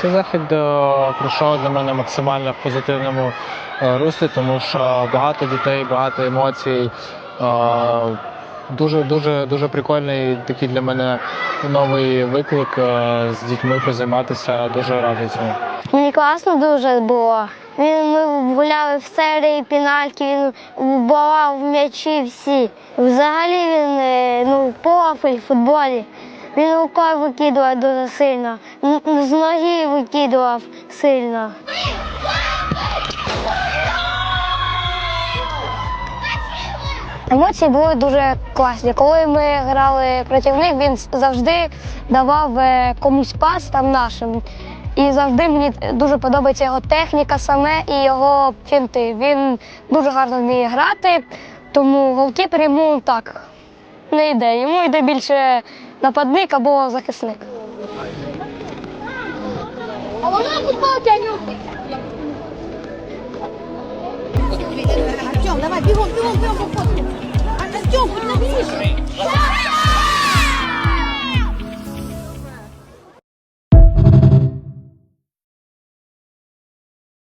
Цей захід е, пройшов для мене максимально в позитивному е, руслі, тому що багато дітей, багато емоцій. Е, Дуже дуже дуже прикольний такий для мене новий виклик з дітьми позайматися. Дуже радий цьому. Мені класно дуже було. Ми гуляли в серії пінальки, він вбивав м'ячі всі. Взагалі він ну, профіль в футболі. Він рукою викидував дуже сильно, з ноги викидував сильно. Емоції були дуже класні. Коли ми грали проти них, він завжди давав е, комусь пас там нашим. І завжди мені дуже подобається його техніка саме і його фінти. Він дуже гарно вміє грати, тому голкіпер йому так не йде. Йому йде більше нападник або захисник. А вона футбол тянуть. Артем, давай, бігом, бігом, бігом, по. Артем, будь на